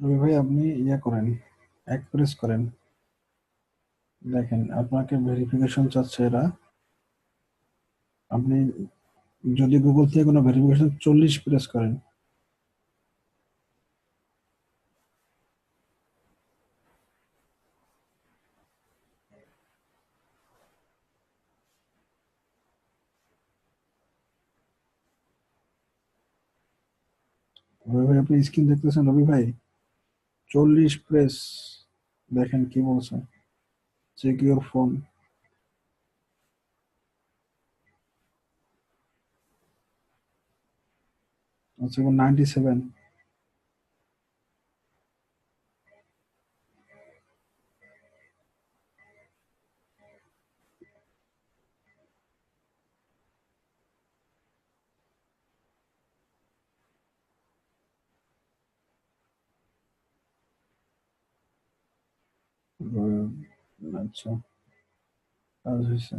রবি ভাই, আপনি ইয়ে করেন, এক প্রেস করেন। দেখেন, আপনাকে ভেরিফিকেশন চাচ্ছে এরা। আপনি যদি গুগল থেকে কোনো ভেরিফিকেশন চল্লিশ প্রেস করেন। রবি ভাই, আপনি স্ক্রিন দেখতেছেন রবি ভাই? চল্লিশ প্রেস দেখেন কি বলছে। চেক ইউর ফোন আচ্ছা নাইনটি সেভেন আচ্ছা কাজ হয়েছে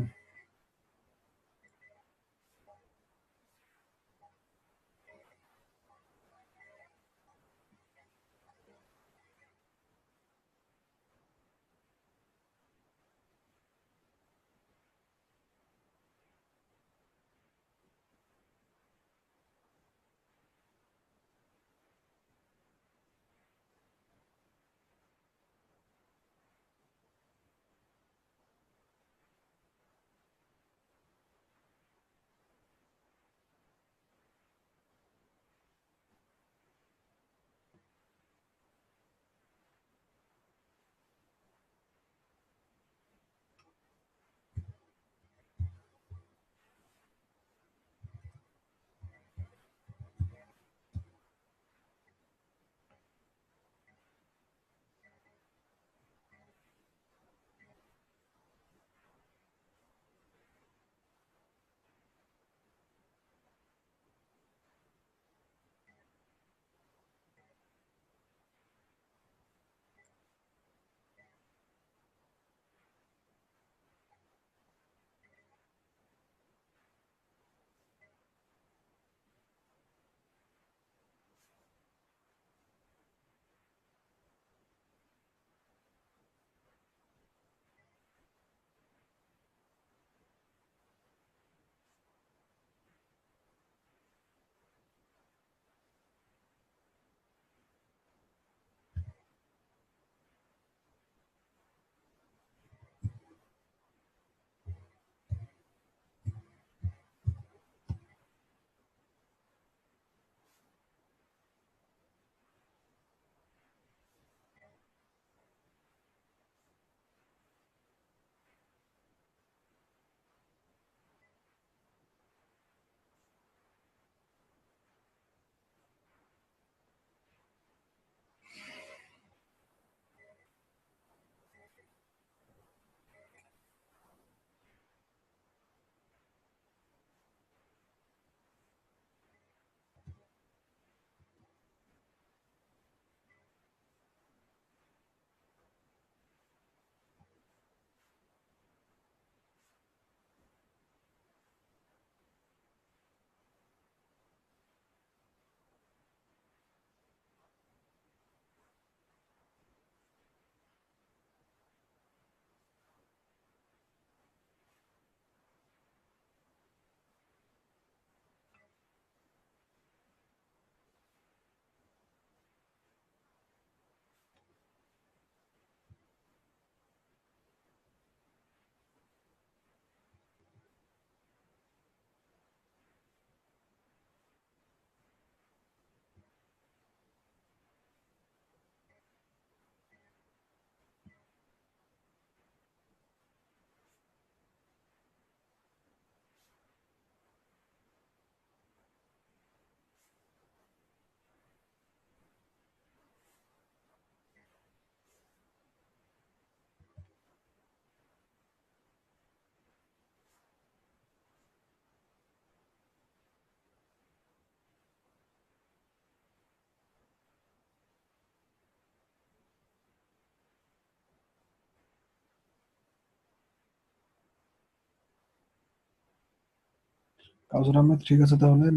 কাউসার আহমেদ, ঠিক আছে তাহলে?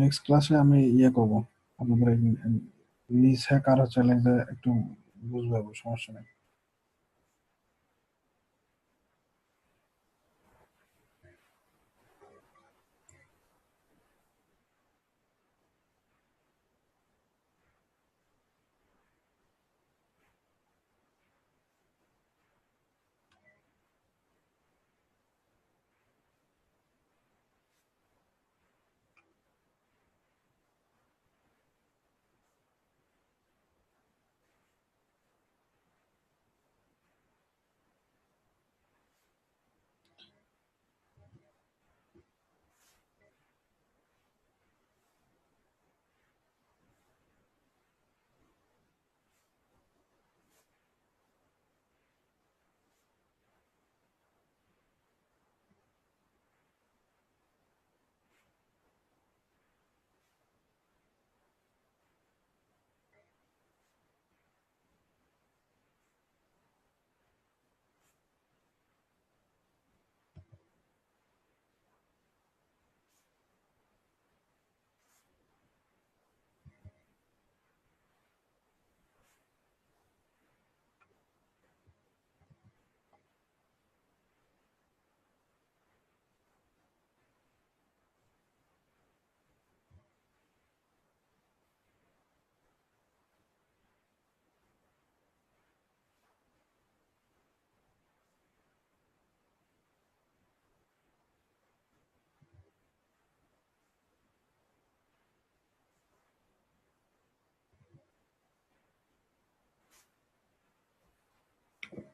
নেক্সট ক্লাসে আমি ইয়ে করব। আপনাদের নিজ হ্যাকার হচ্ছে লাগবে একটু বুঝবে সমস্যা নেই।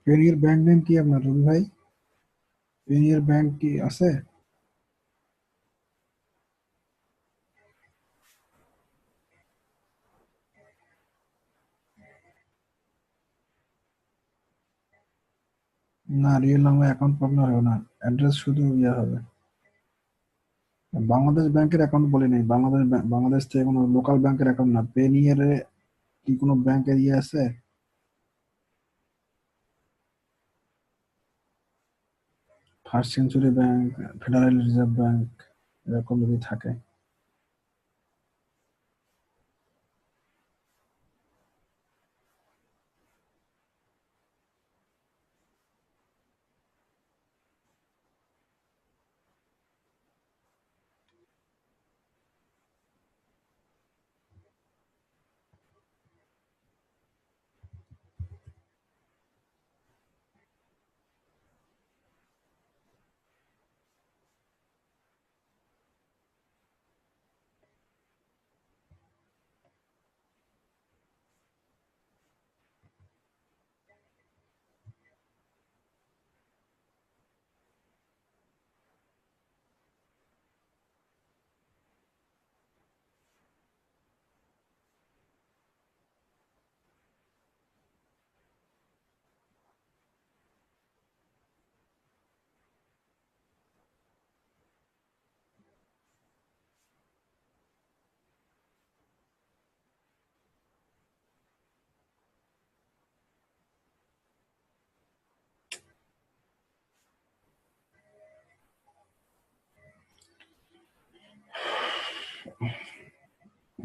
পেনির ব্যাংক নেম কি আপনার, রবি ভাই? পেনির ব্যাংক কি আছে? না রিয়েল নামে অ্যাকাউন্ট পার্টনার হবে না। অ্যাড্রেস শুধু ইয়ে হবে। বাংলাদেশ ব্যাংকের অ্যাকাউন্ট বলি নাই। বাংলাদেশ বাংলাদেশ থেকে কোনো লোকাল ব্যাংকের অ্যাকাউন্ট না। পেনিয়ার কি কোনো ব্যাংকের ইয়ে আছে? First century bank federal reserve bank এরকম যদি থাকে।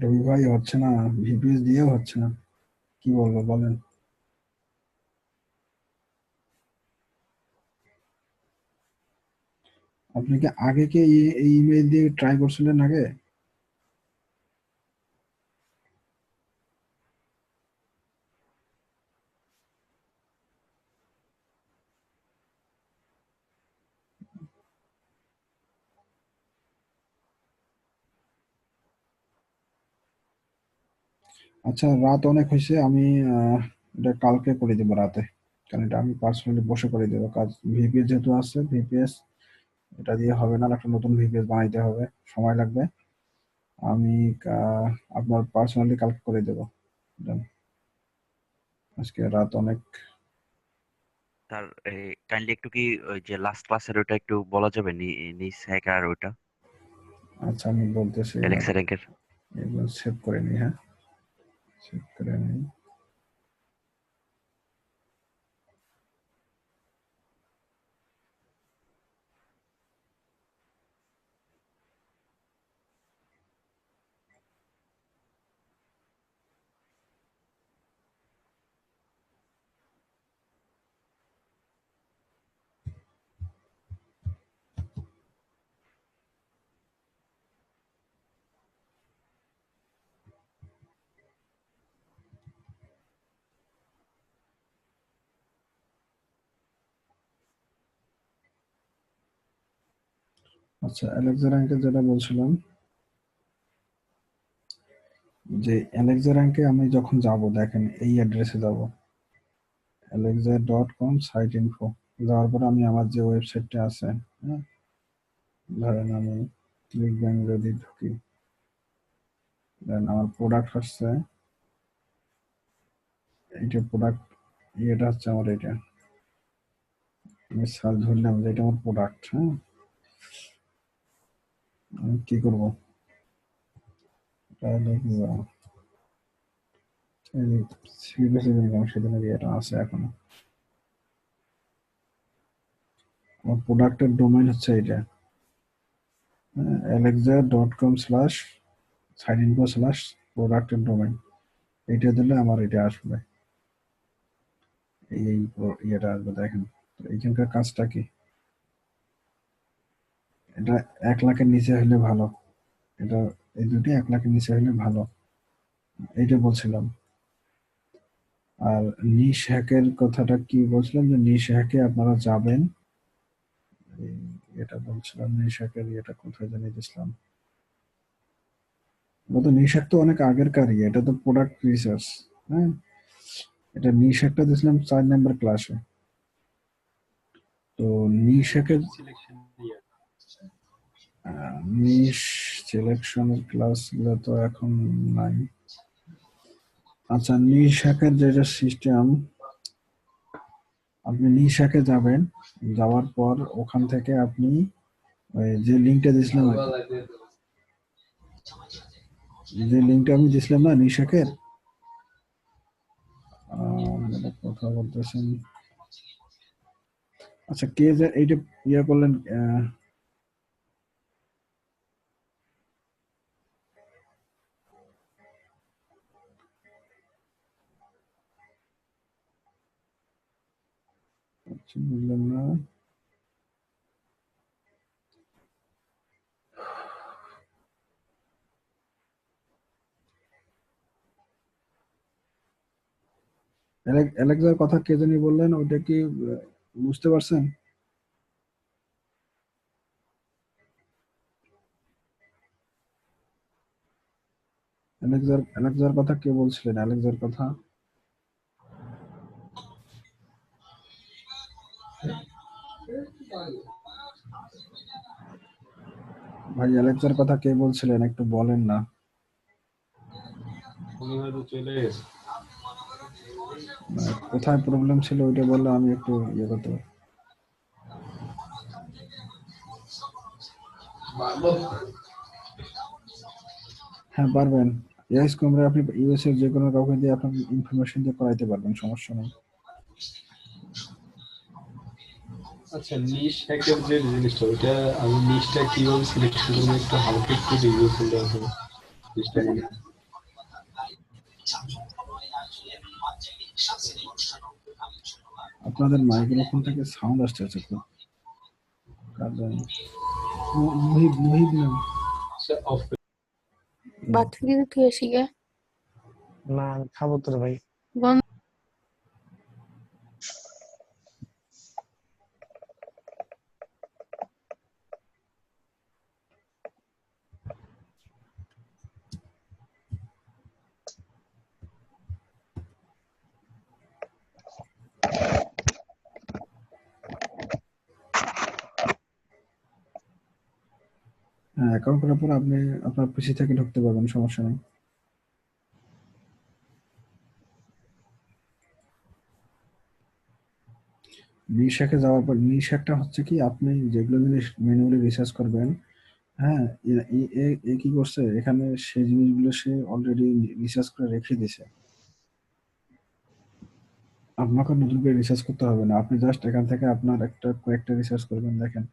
রবি ভাই হচ্ছে না, ভিপিএস দিয়েও হচ্ছে না। কি বলব, বলেন। আপনি কি আগে কি এই ইমেল দিয়ে ট্রাই করছিলেন আগে? আচ্ছা রাত অনেক হয়েছে আমি আহ, এটা কালকে করে দেবো রাতে। কারণ এটা আমি পার্সোনালি বসে করে দেবো কাজ। ভিপিএস যেহেতু আছে ভিপিএস এটা দিয়ে হবে না একটা নতুন ভিপিএস বানাইতে হবে সময় লাগবে। আমি আপনার পার্সোনালি কালকে করে দেবো। Done. আজকে রাত অনেক। তার কাইন্ডলি একটু কি ওই যে লাস্ট ক্লাসের ওটা একটু বলা যাবে? নি নিস হ্যাকার ওটা আচ্ছা আমি বলতেছি অ্যালেক্সা র্যাঙ্কের সেভ করে নিই হ্যাঁ। সেভ করে আচ্ছা অ্যালেক্সা র্যাঙ্কে যেটা বলছিলাম, যে অ্যালেক্সা র্যাঙ্কে আমি যখন যাব, দেখেন এই অ্যাড্রেসে যাব Alexa dot com site info যাওয়ার পর আমি আমার যে ওয়েবসাইটটা আছে হ্যাঁ ধরেন আমি ক্লিক ব্যাংক যদি ঢুকি দেন আমার প্রোডাক্ট হচ্ছে এইটা প্রোডাক্ট ইয়েটা হচ্ছে আমার এটা, আমি সার্চ ধরলাম যে এটা আমার প্রোডাক্ট হ্যাঁ আমি কি করব? সেদিনের ইয়েটা আছে এখনও। প্রোডাক্টের ডোমেইন হচ্ছে অ্যালেক্সা ডট কম স্ল্যাশ প্রোডাক্টের দিলে আমার এটা আসবে। এই ইয়েটা আসবে, দেখেন। এইখানকার কাজটা কি? এটা এক লাখের নিচে হলে ভালো। এটা, এই দুটি এক লাখের নিচে হলে ভালো। এইটা বলছিলাম। আর নিশ হ্যাকের কথাটা কি বলছিলাম? যে নিশ হ্যাকে আপনারা যাবেন। এটা বলছিলাম, নিশ হ্যাকের এটা কোথায় জানি দিছিলাম এটা তো নিশ হ্যাক তো অনেক আগের কারই এটা তো প্রোডাক্ট রিসার্চ হ্যাঁ? এটা নিশ হ্যাকটা দিছিলাম চার নাম্বার ক্লাসে তো নিশ হ্যাকের সিলেকশন দিয়ে নিশ সিলেকশনের ক্লাসগুলো তো এখন নাই। আচ্ছা নিশ হ্যাকের যেটা সিস্টেম আপনি নিশ যাবেন যাওয়ার পর ওখান থেকে আপনি ওই যে লিঙ্কটা দিয়েছিলাম যে লিঙ্কটা আমি দিয়েছিলাম না নিশ হ্যাকের আহ, যেটা কথা বলতেছেন। আচ্ছা কে যে এইটা ইয়ে করলেন আহ, আচ্ছা, বুঝলাম অ্যালেক্সার কথা কে জানি বললেন, ওইটা কি বুঝতে পারছেন? অ্যালেক্সার অ্যালেক্সার কথা কে বলছিলেন, অ্যালেক্সার কথা? ভাই অ্যালেক্সার কথা কে বলছিলেন? একটু বলেন না। মানে কোথায় প্রবলেম ছিল ওইটা বললে আমি একটু ইয়ে করতে পারি। হ্যাঁ পারবেন। ইয়াস কমরে আপনি ইউএস এর যে কোনো কাউকে দিয়ে আপনার ইনফরমেশন দিয়ে করাইতে পারবেন সমস্যা নেই। আচ্ছা নিশ হ্যাকের যে জিনিসটা ওটা আমি নিশটা কীভাবে সিলেকশন করব? একটু হালকা একটু রিভিউ করলে জিনিসটা নিয়ে। আপনাদের মাইক্রোফোন থেকে সাউন্ড আসছে আছে কার জানি। মুহিব মুহিব না আচ্ছা অফ ভাত তুই আসি গে না খাব তোর ভাই। অ্যাকাউন্ট করার পর আপনি, আপনার পিসি থেকে ঢুকতে পারবেন, সমস্যা নেই। নিশাকে যাওয়ার পর নিশাকটা হচ্ছে কি, আপনি যেগুলো জিনিস ম্যানুয়ালি রিসার্চ করবেন হ্যাঁ এ- কি করছে, এখানে সেই জিনিসগুলো সে অলরেডি রিসার্চ করে রেখে দিছে আপনাকে নতুন করে রিসার্চ করতে হবে না, আপনি জাস্ট এখান থেকে আপনার একটা কয়েকটা রিসার্চ করবেন, দেখেন।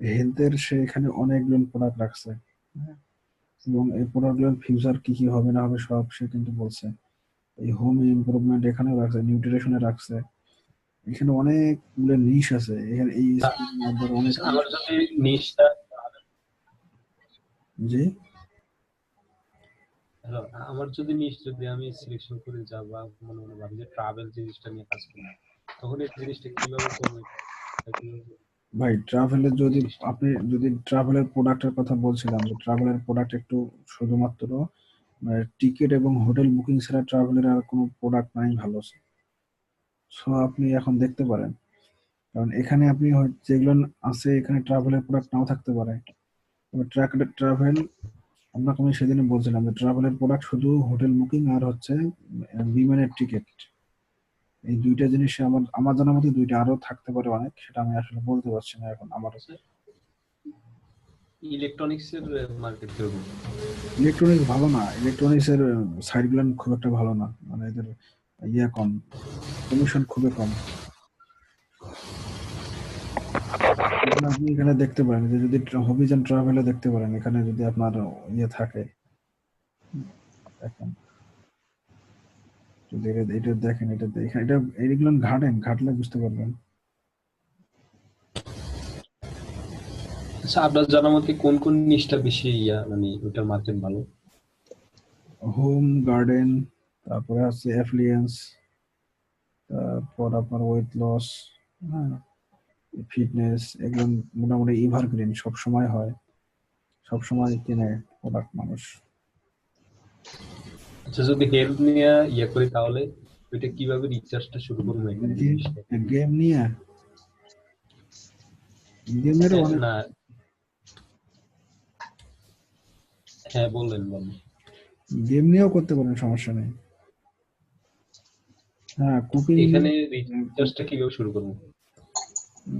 হেলথের সে এখানে অনেকগুলো প্রোডাক্ট রাখছে। এবং এই প্রোডাক্টগুলোর ফিউচার কি কি হবে না হবে সব সে কিন্তু বলছে। এই হোম ইমপ্রুভমেন্ট এখানেও রাখছে নিউট্রিশনে রাখছে। এখানে অনেক অনেকগুলো নিশ আছে। এখানে এই অনেক আমার যদি নিশটা জি? হ্যালো আমার যদি নিশ যদি আমি সিলেকশন করে যাব মনে মনে ভাবি যে ট্রাভেল জিনিসটা নিয়ে কাজ করি তখন এই জিনিসটা করব? কীভাবে করব? ভাই ট্রাভেলের যদি আপনি যদি ট্রাভেলের প্রোডাক্টের কথা বলছিলাম, যে ট্রাভেলের প্রোডাক্ট একটু শুধুমাত্র টিকিট এবং হোটেল বুকিং ছাড়া ট্রাভেলের আর কোনো প্রোডাক্ট নাই ভালো সো আপনি এখন দেখতে পারেন। কারণ এখানে আপনি যেগুলো আছে, এখানে ট্রাভেলের প্রোডাক্ট নাও থাকতে পারে। ট্রাক ট্রাভেল আপনাকে আমি সেদিনে বলছিলাম যে ট্রাভেলের প্রোডাক্ট শুধু হোটেল বুকিং আর হচ্ছে বিমানের টিকিট এই দুইটা জিনিস আমার আমার জানার মধ্যে দুইটা আরও থাকতে পারে অনেক সেটা আমি আসলে বলতে পারছি না এখন আমার ইলেকট্রনিক্স এর মার্কেট কীরকম? ইলেকট্রনিক্স ভালো না ইলেকট্রনিক্স এর সাইডগুলো খুব একটা ভালো না মানে এদের ইয়ে কম কমিশন খুবই কম। আপনি এখানে দেখতে পারেন যে যদি হবিজ এন্ড ট্রাভেলে দেখতে পারেন এখানে যদি আপনার ইয়ে থাকে যদি এটা- দেখেন এটা দেখেন এটা এইগুলো ঘাটেন ঘাটলে বুঝতে পারবেন। আচ্ছা আপনার জানা মতে কোন কোন নিশটা বেশি ইয়া মানে ওটার মার্কেট ভালো? হোম গার্ডেন তারপরে আছে অ্যাফ্লুয়েন্স তারপর আপনার ওয়েট লস হ্যাঁ ফিটনেস এগুলো মোটামুটি এভারগ্রিন সব সময় হয়। সব সময় কিনে প্রোডাক্ট মানুষ। আচ্ছা যদি হেলথ নিয়ে ইয়া করি তাহলে ওইটা কীভাবে রিচার্জটা শুরু করব গেম নিয়ে? গেমেরও না। হ্যাঁ বললেন বলেন। গেম নিয়েও করতে পারেন সমস্যা নেই। হ্যাঁ কুকিং এখানে রিচার্জটা কীভাবে শুরু করব?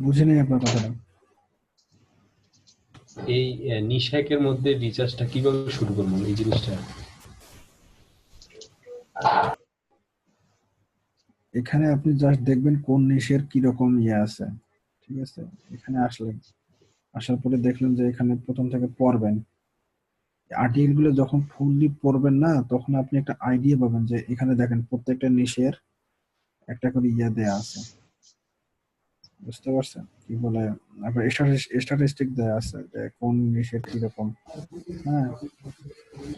বুঝে নেই আপনার কথাটা। এই নিশ হ্যাকের মধ্যে রিচার্জটা কীভাবে শুরু করব এই জিনিসটা? এখানে আপনি জাস্ট দেখবেন কোন নিশের কীরকম ইয়ে আছে, ঠিক আছে? এখানে আসলেন আসার পরে দেখলেন যে এখানে প্রথম থেকে পড়বেন। আর্টিকেলগুলো যখন ফুললি পড়বেন না, তখন আপনি একটা আইডিয়া পাবেন যে এখানে দেখেন প্রত্যেকটা নিশের একটা করে ইয়ে দেয়া আছে। বুঝতে পারছেন? কি বলে স্ট্যাটিস্টিক দেয়া আছে যে কোন নিশের কীরকম। হ্যাঁ।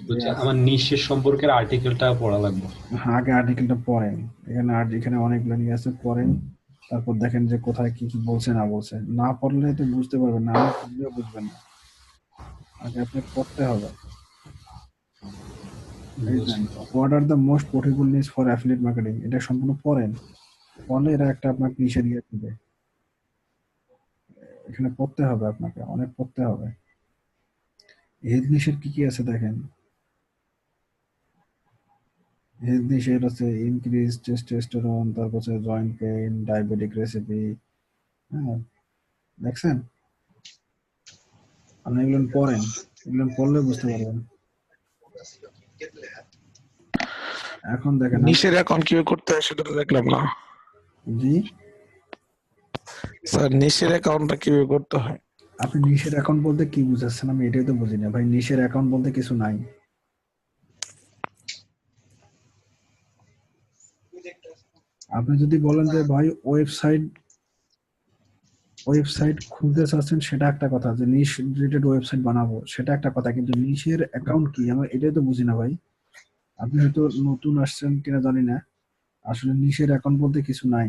হচ্ছে আমার নিশের সম্পর্কের আর্টিকেলটা পড়া লাগবে। হ্যাঁ, আগে আর্টিকেলটা পড়েন। এখানে আর এখানে অনেকগুলো নিয়ে আছে পড়েন। তারপর দেখেন যে কোথায় কি কি বলছে না বলছে। না পড়লে তো বুঝতে পারবেন না পড়লেও বুঝবেন না। আগে আপনি পড়তে হবে। What are the most portable news for affiliate marketing এটা সম্পূর্ণ পড়েন। পড়লে এরা একটা আপনার নিচে দিয়ে দিবে। এখানে পড়তে হবে আপনাকে অনেক পড়তে হবে। হেলথ নিশের কি কি আছে দেখেন? হেলথ নিশের আছে ইনক্রিজ টেস্টোস্টেরন তারপর হচ্ছে জয়েন্ট পেইন ডায়াবেটিক রেসিপি হ্যাঁ দেখছেন? আপনি এগুলো পড়েন এগুলো পড়লে বুঝতে পারবেন। এখন দেখেন নিচের অ্যাকাউন্ট কীভাবে করতে হয় সেটা তো দেখলাম না। জি? স্যার নিচের অ্যাকাউন্টটা কীভাবে করতে হয়? আপনি নিশের অ্যাকাউন্ট বলতে কি বুঝাচ্ছেন? আমি এটাই তো বুঝি না। ভাই নিশের অ্যাকাউন্ট বলতে কিছু নাই। আপনি যদি বলেন যে, ভাই ওয়েবসাইট ওয়েবসাইট খুলতে চাচ্ছেন, সেটা একটা কথা। যে নিশ রিলেটেড ওয়েবসাইট বানাবো, সেটা একটা কথা। কিন্তু নিশের অ্যাকাউন্ট কি? আমি এটাই তো বুঝি না, ভাই। আপনি হয়তো নতুন আসছেন কিনা জানি না। আসলে নিশের অ্যাকাউন্ট বলতে কিছু নাই।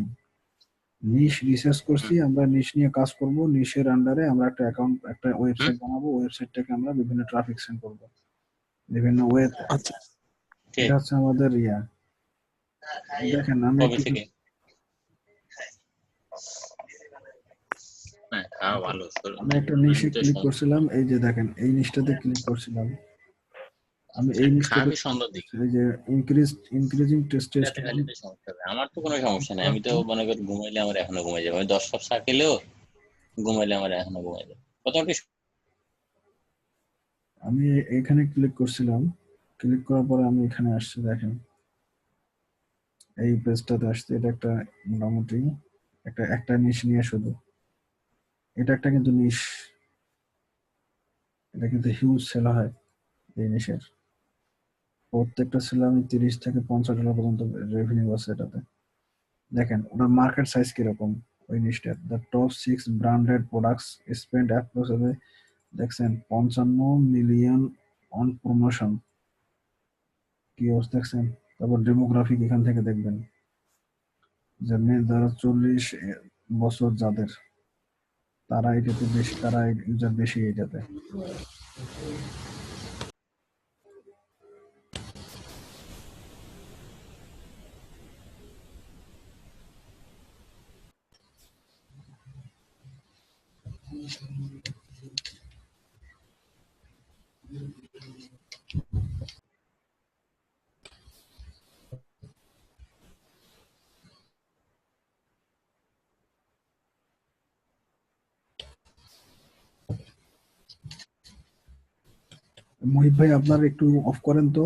নিশ রিসার্চ করছি আমরা নিশ নিয়ে কাজ করব নিশের আন্ডারে আমরা একটা অ্যাকাউন্ট একটা ওয়েবসাইট বানাবো ওয়েবসাইটটাকে আমরা বিভিন্ন ট্রাফিক সেন্ড করব বিভিন্ন ওয়েতে আচ্ছা? এটা হচ্ছে আমাদের ইয়া। দেখেন আমি হ্যাঁ আমি একটা নিশে ক্লিক করছিলাম এই যে দেখেন এই নিশটাতে ক্লিক করছিলাম। আমি এই আমি দিকে এই যে ইনক্রিজ ইনক্রিজিং টেস্ট হবে। আমার তো কোনো সমস্যা নেই। আমি তো মনে করি ঘুমাইলে আমার এখনও ঘুমাই যাবে। আমি দশ কাপ চা খেলেও ঘুমাইলে আমার এখনও ঘুমাই যাবে। মোটামুটি আমি এখানে ক্লিক করছিলাম। ক্লিক করার পরে আমি এখানে আসছি দেখেন। এই পেজটাতে আসছে। এটা একটা মোটামুটি একটা একটা নিশ নিয়ে শুধু। এটা একটা কিন্তু নিশ এটা কিন্তু হিউজ সেল হয় এই নিশের প্রত্যেকটা সেল আমি তিরিশ থেকে পঞ্চাশ ডলার পর্যন্ত রেভিনিউ আছে এটাতে। দেখেন ওটার মার্কেট সাইজ কীরকম? ওই নিশটার the top six branded products spend approximately দেখছেন, পঞ্চান্ন মিলিয়ন অন প্রমোশন কি অবস্থা, দেখছেন? তারপর ডেমোগ্রাফিক এখান থেকে দেখবেন। যে মেয়ে যারা চল্লিশ বছর যাদের, তারা এটাতে বেশি, তারা ইউজার বেশি এটাতে। মহিত ভাই আপনার একটু অফ করেন তো।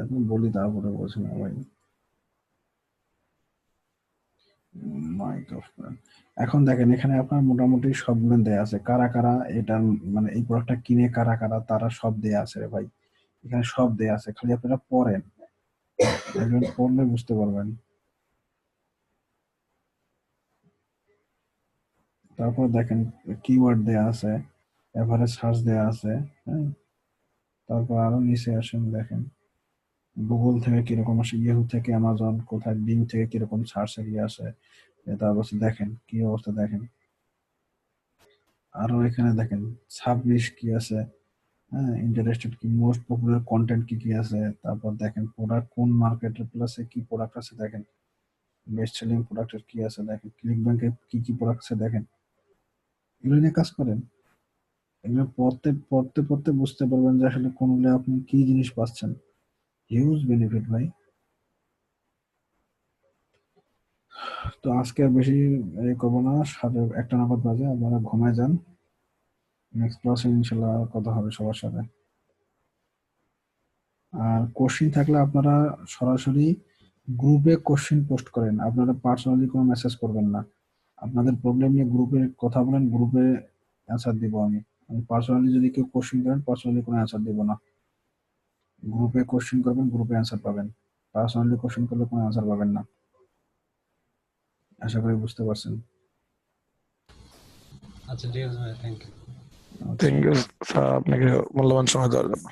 এখন বলি তারপরে বলছি না ভাই মাইক অফ করেন এখন দেখেন, এখানে আপনার মোটামুটি সবগুলো দেয়া আছে। কারা কারা এটা মানে এই প্রোডাক্টটা কিনে কারা কারা, তারা সব দেয়া আছে রে ভাই। এখানে সব দেয়া আছে, খালি আপনারা পড়েন। একজন পড়লে বুঝতে পারবেন। তারপর দেখেন কিওয়ার্ড দেয়া আছে এভারেজ সার্চ দেয়া আছে হ্যাঁ? তারপর আরও নিচে আসেন, দেখেন। গুগল থেকে কীরকম আসে ইয়েহু থেকে অ্যামাজন কোথায় বিং থেকে কীরকম সার্চ এরিয়া আসে। এ তারপর দেখেন, কি অবস্থা দেখেন। আরও এখানে দেখেন, ছাব্বিশ কি আছে হ্যাঁ ইন্টারেস্টেড কি মোস্ট পপুলার কন্টেন্ট কি কি আছে, তারপর দেখেন প্রোডাক্ট কোন মার্কেটের প্লাসে কি প্রোডাক্ট আছে দেখেন। বেস্ট সেলিং প্রোডাক্টের কি আছে দেখেন ক্লিক ব্যাংকে কি কি প্রোডাক্ট আছে দেখেন। এগুলো নিয়ে কাজ করেন। এগুলো পড়তে পড়তে পড়তে বুঝতে পারবেন যে আসলে কোনগুলো আপনি কি জিনিস পাচ্ছেন। হিউজ বেনিফিট ভাই। তো আজকে আর বেশি করব না সাড়ে একটা নাগাদ বাজে, আপনারা ঘুমায় যান। নেক্সট ক্লাসে ইনশাল্লাহ কথা হবে সবার সাথে। আর কোশ্চিন থাকলে আপনারা সরাসরি গ্রুপে কোশ্চিন পোস্ট করেন। আপনারা পার্সোনালি কোনো মেসেজ করবেন না। আপনাদের প্রবলেম নিয়ে গ্রুপে কথা বলেন গ্রুপে অ্যান্সার দিব আমি। আমি পার্সোনালি যদি কেউ কোশ্চিন করেন পার্সোনালি কোনো অ্যান্সার দিব না। গ্রুপে কোশ্চিন করবেন গ্রুপে অ্যান্সার পাবেন। পার্সোনালি কোশ্চিন করলে কোনো অ্যান্সার পাবেন না। আশা করি বুঝতে পারছেন। আচ্ছা ঠিক আছে ভাই thank you thank you sir আপনাকে মূল্যবান সময় দেওয়ার জন্য।